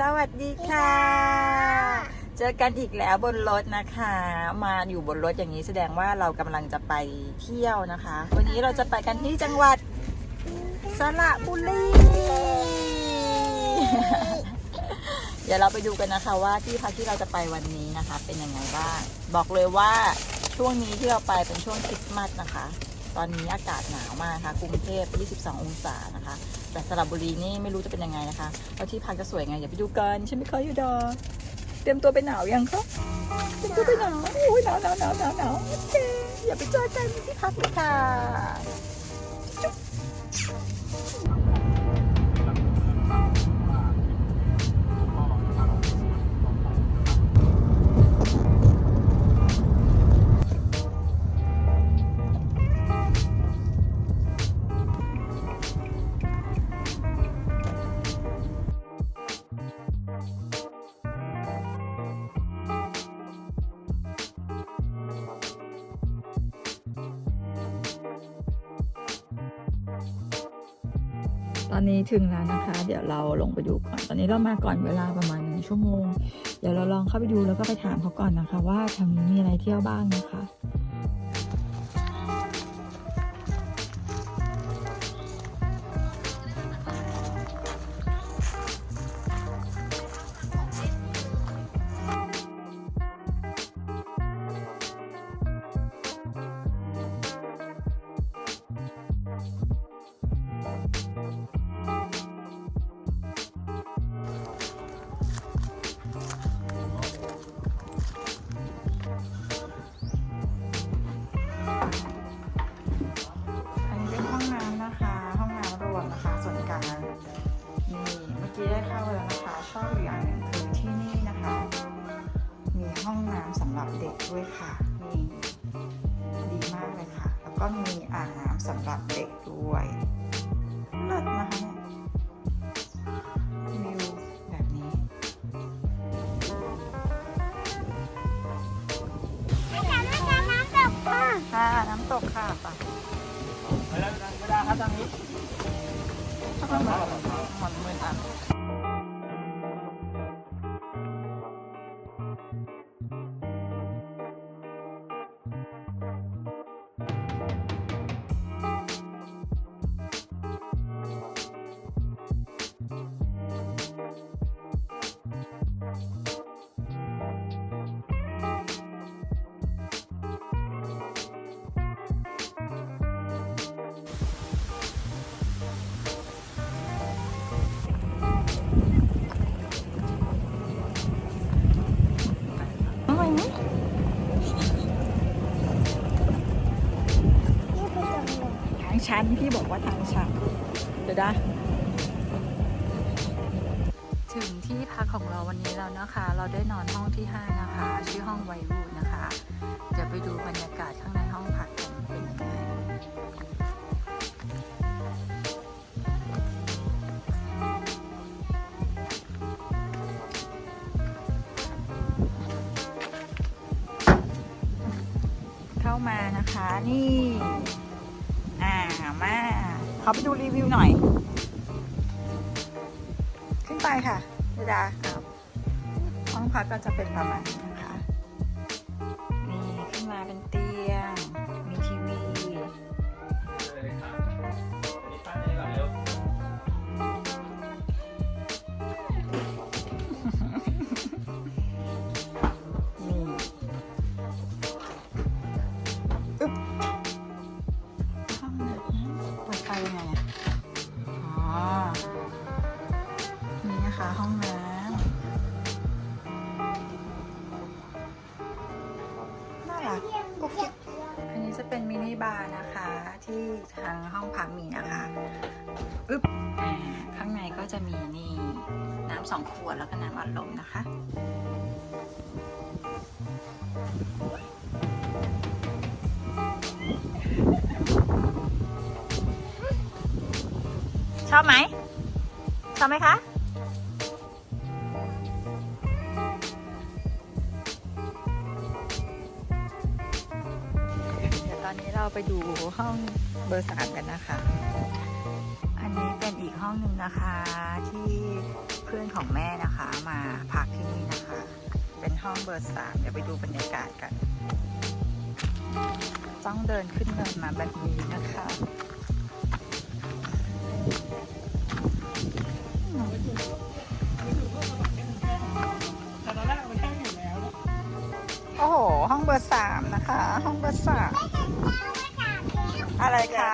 สวัสดีค่ะ เจอกันอีกแล้วบนรถนะคะ มาอยู่บนรถอย่างนี้แสดงว่าเรากำลังจะไปเที่ยวนะคะ วันนี้เราจะไปกันที่จังหวัดสระบุรีเดี๋ยวเราไปดูกันนะคะว่าที่พักที่เราจะไปวันนี้นะคะ เป็นยังไงบ้าง บอกเลยว่าช่วงนี้ที่เราไปเป็นช่วงคริสต์มาสนะคะ ตอนนี้อากาศหนาวมากนะคะกรุงเทพ 22 องศานะคะ แต่สระบุรีนี่ไม่รู้จะเป็นยังไงนะคะแล้วที่พักจะสวยไงอย่าไปดูกันใช่ไหมคะยูดาเตรียมตัวไปหนาวยังคะเตรียมตัวไปหนาวโอ้ยหนาวหนาวหนาวหนาวหนาวโอเคอย่าไปเจอกันที่พักเลยค่ะ ตอนนี้ถึงแล้วนะคะ เดี๋ยวเราลงไปดูก่อน ตอนนี้เรามาก่อนเวลาประมาณหนึ่งชั่วโมง เดี๋ยวเราลองเข้าไปดูแล้วก็ไปถามเขาก่อนนะคะ ว่าแถวนี้มีอะไรเที่ยวบ้างนะคะ ก็มีอ่างน้ำสำหรับเด็กด้วยเลิศนะคะเนี่ยวิวแบบนี้ ค่ะ น้ำตกค่ะไปเวลาเวลาครับทางนี้มอนมืออะ นพี่บอกว่าทางชันเดี๋ยวได้ถึงที่พักของเราวันนี้แล้วนะคะ เราได้นอนห้องที่ 5 นะคะ ชื่อห้องไวรูดนะคะ เดี๋ยวไปดูบรรยากาศข้างในห้องพักกันเป็นยังไงเข้ามานะคะนี่ ขอไปดูรีวิวหน่อย ขึ้นไปค่ะเวลาครับห้องพักก็จะเป็นประมาณนี้ ห้องพักมีนะคะอึ๊บอ่าข้างในก็จะมีนี่น้ำสองขวดแล้วก็น้ำอัดลมนะคะชอบไหมชอบไหมคะ เราไปดูห้องเบอร์สามกันนะคะ อันนี้เป็นอีกห้องหนึ่งนะคะที่เพื่อนของแม่นะคะมาพักที่นี่นะคะ เป็นห้องเบอร์สามเดี๋ยวไปดูบรรยากาศกัน ต้องเดินขึ้นเดินมาแบบนี้นะคะ โอ้โห ห้องเบอร์สามนะคะ ห้องเบอร์สามอะไรคะ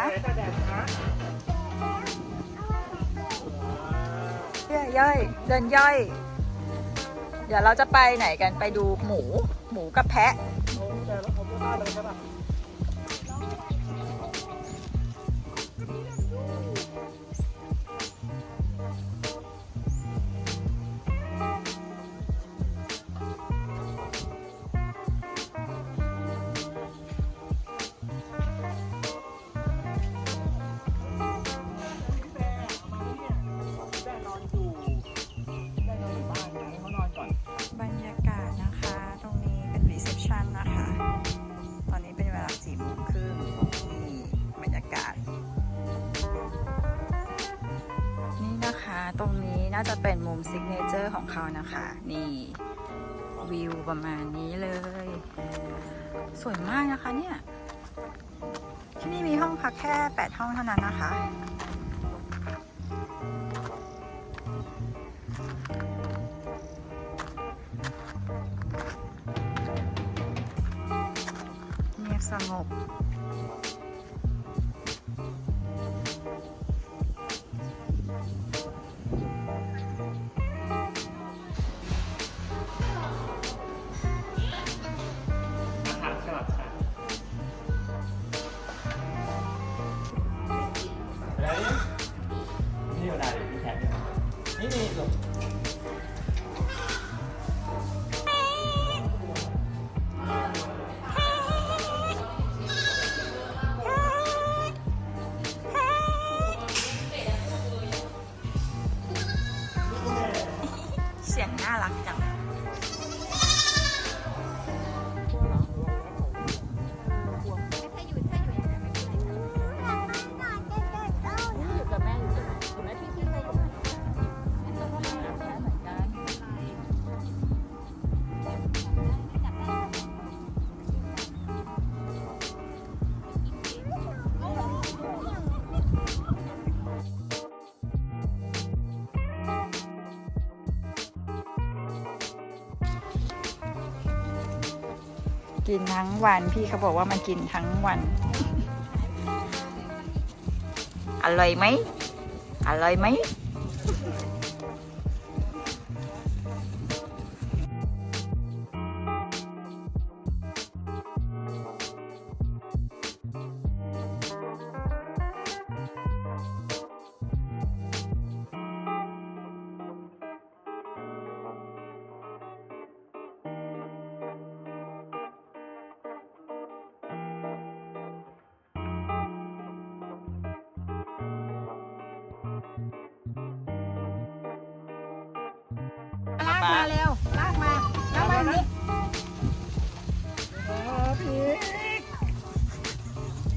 เดดนย่อยย่อยเดินย่อย เดี๋ยวเราจะไปไหนกันไปดูหมู หมูกับแพะ น่าจะเป็นมุมซิกเนเจอร์ของเขานะคะ นี่วิวประมาณนี้เลย สวยมากนะคะเนี่ย ที่นี่มีห้องพักแค่ 8 ห้องเท่านั้นนะคะ เงียบสงบ กินทั้งวันพี่เขาบอกว่ามันกินทั้งวัน อร่อยไหมอร่อยไหม มาเร็วลากมาลากมาอย่างนี้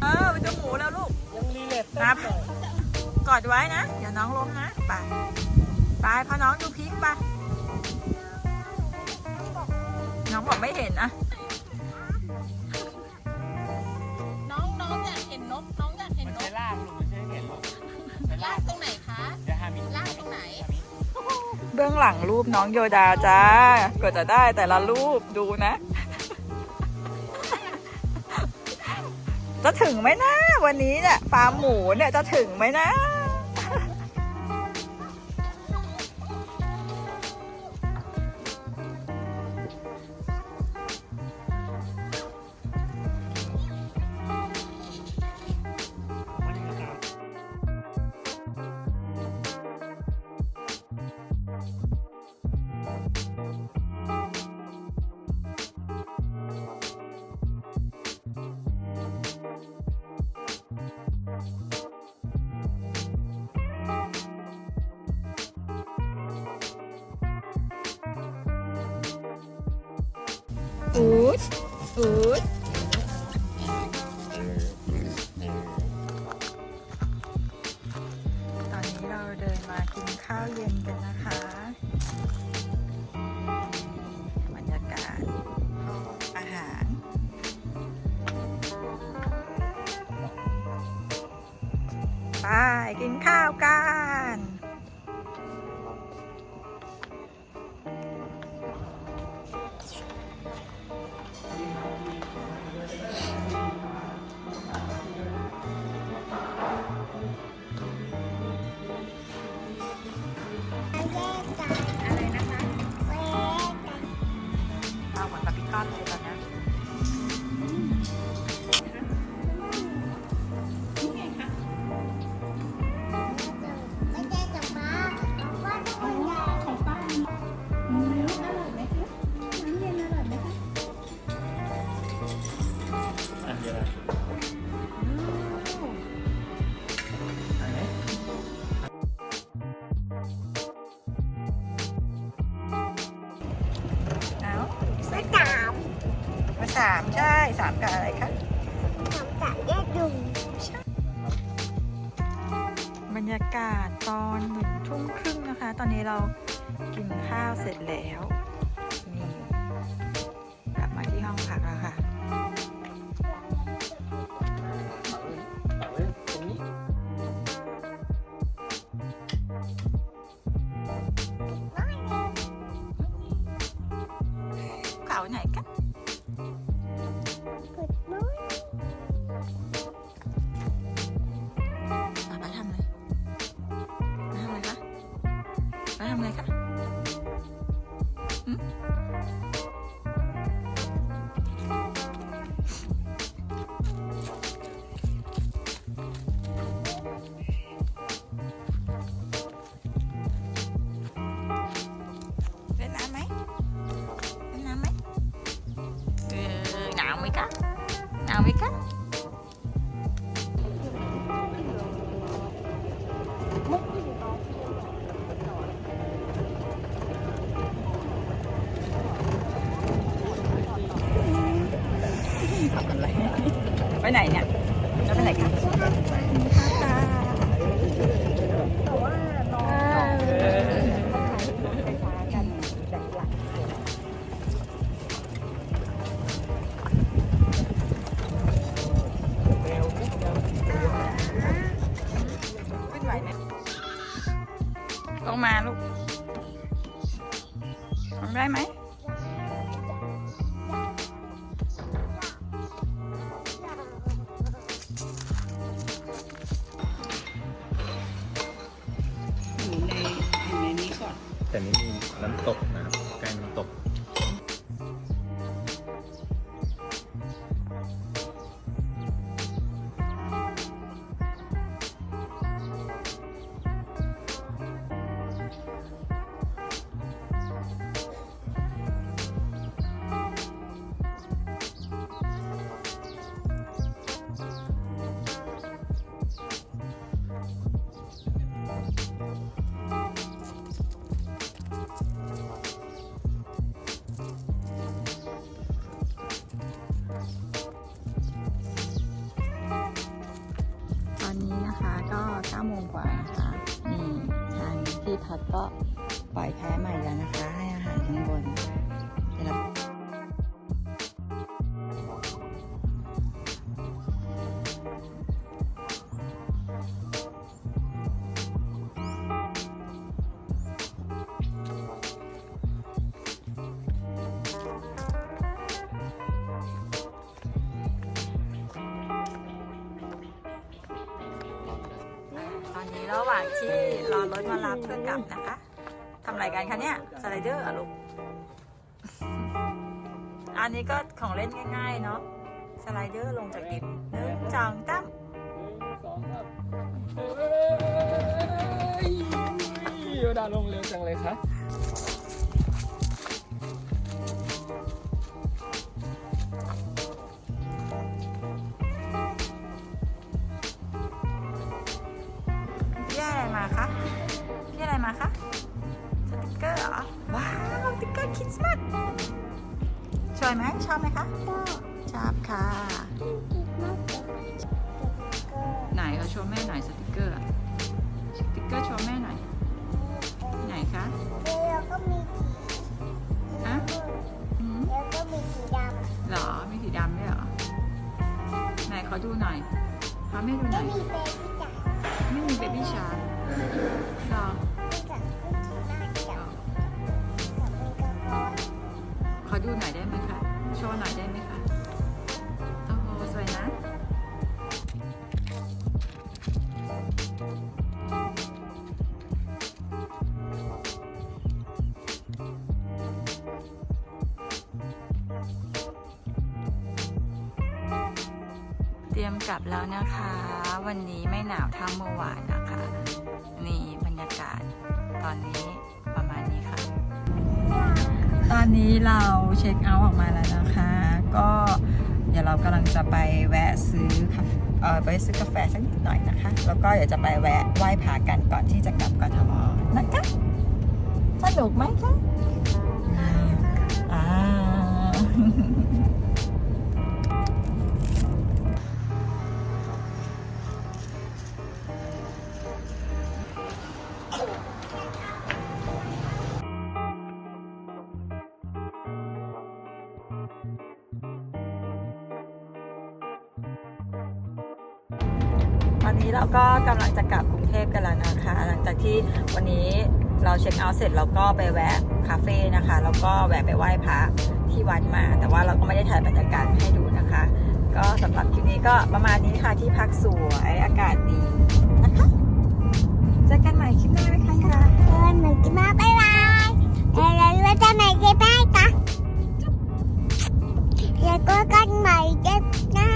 เออไปดูหมูแล้วลูกยังรีเลทครับกอดไว้นะเดี๋ยวน้องล้มนะไปไปพาน้องดูพริกไปน้องบอกไม่เห็นนะ บื้องหลังรูปน้องโยดาจ้ากว่าจะได้แต่ละรูปดูนะ จะถึงไหมนะ วันนี้เนี่ยฟาร์มหมูเนี่ยจะถึงไหมนะ อูดอูดตอนนี้เราเดินมากินข้าวเย็นกันนะคะบรรยากาศอาหาร ไปกินข้าวกัน บรรยากาศตอนหนึ่งทุ่มครึ่งนะคะ ตอนนี้เรากินข้าวเสร็จแล้ว ทำอะไรคะ ไปไหนเนี่ยจะไปไหนกันลงมาลูกลงได้ไหมางที่พักก็ปล่อยแพ้ใหม่แล้วนะคะ ให้อาหารข้างบน ระหว่างที่รอรถมารับเพื่อกลับนะคะทำอะไรกันคะเนี่ยสไลเดอร์ลูกอันนี้ก็ของเล่นง่าย ๆ เนาะสไลเดอร์ลงจากดินหนึ่งสองตั้มสองครับเฮ้ยโยดาลงเร็วจังเลยคะ กเกอร์คริสต์มาสสวยไหมชอบไหมคะก็ชอบค่ะคิดมากเลยก็ไหนเขาโชว์แม่หน่อยสติกเกอร์อะสติกเกอร์โชว์แม่หน่อยไหนคะแล้วก็มีสีอะอืมแล้วก็มีสีดเหรอ มีสีดำด้วยเหรอ ไหนขอดูหน่อยขอแม่ดูำหก็น่อยมีเบบี้จ๋าไม่มีเบบี้ชาร์หรอ ดูหน่อยได้ไหมคะ โชว์หน่อยได้ไหมคะ โอ้โห สวยนะ เตรียมกลับแล้วนะคะ วันนี้ไม่หนาวเท่าเมื่อวานนะคะ นี่บรรยากาศตอนนี้ นนี้เราเช็คเอาท์ออกมาแล้วนะคะ ก็เดี๋ยวเรากำลังจะไปแวะซื้อกาแฟเออไปซื้อกาแฟสักนิดหน่อยนะคะ แล้วก็เดี๋ยวจะไปแวะไหว้ผากันก่อนที่จะกลับกทมนะคะสนุกไหมคะ เสร็จเราก็ไปแวะคาเฟ่นะคะ แล้วก็แวะไปไหว้พระที่วัดมา แต่ว่าเราก็ไม่ได้ถ่ายบรรยากาศให้ดูนะคะ ก็สำหรับคลิปนี้ก็ประมาณนี้ค่ะที่พักสวยอากาศดีนะคะเจอกันใหม่คลิปหน้าไหมคะค่ะเจอกันใหม่คลิปหน้าบ๊ายบายแล้วเราจะไหนกัน้าจ๊ะเจอกันใหม่คลิปหน้า